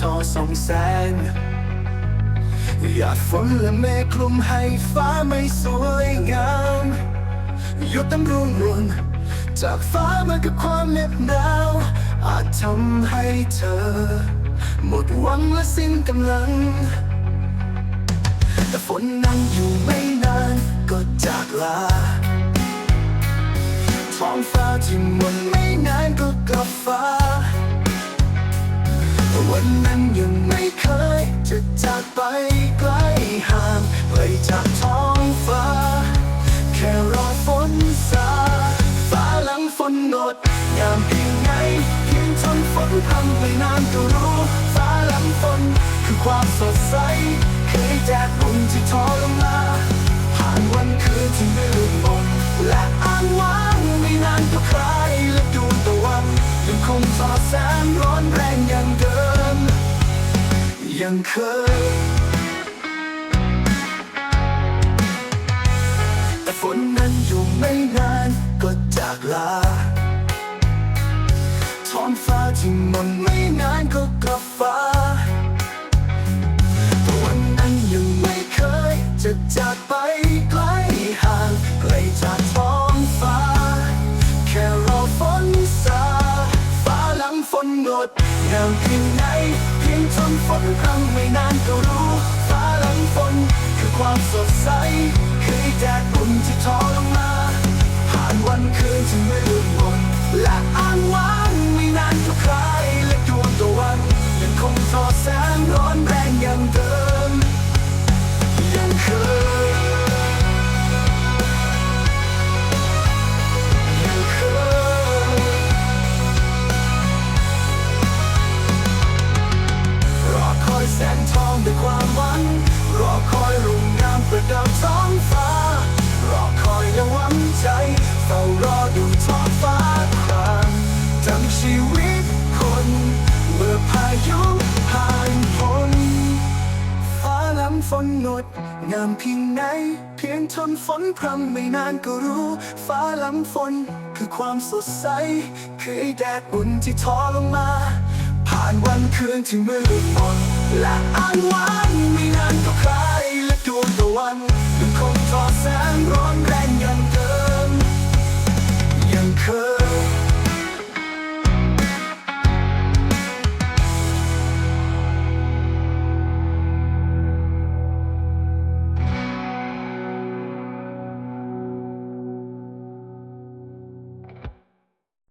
ทอส่องแสงหยาดฝนและเมฆคลุมให้ฟ้าไม่สวยงามหยุดตั้งรุ่งรวนจากฟ้ามากับความเหน็บหนาว อาจทำให้เธอ หมดหวังและสิ้นกำลัง แต่ฝนนั้นอยู่ไม่นานก็จากลาท้องฟ้าที่มนไม่นานก็กลับฟ้า นนั้นยังไม่เคย จะจากไปไกลห่างไกลจากท้องฟ้า แค่รอฝนซาฟ้าหลังฝนงดงามเพียงไงเพียงทนฝนทำไม่นานก็รู้ฟ้าหลังฝนคือความสดใส เคยแจกบุญที่ทอลงมาผ่านวันคืนที่มืดม ยังเคย แต่ฝนนั้นอยู่ไม่นานก็จากลา ท้องฟ้าที่มนไม่นานก็กลับฟ้าแต่วันนั้นยังไม่เคยจะจากไป งฝนงดงามเพียงไหนเพียงทนฝนครั้งไม่นานก็รู้ฟ้าหลังฝนคือความสดใสคือแดดอุ่นที่ทอลงมา ผ่านวันคืนที่มืดมนและอ้างว้างไม่นานก็คลายและดวงตะวันยังคงสอแสงร้อนแรงอย่างเดิม ฝนงดงามเพียงไหน เพียงทนฝนพรำไม่นานก็รู้ ฟ้าหลังฝนคือความสดใสคือแดดอุ่นที่ทอลงมา ผ่านวันคืนที่มืดมนและอ้างว้าง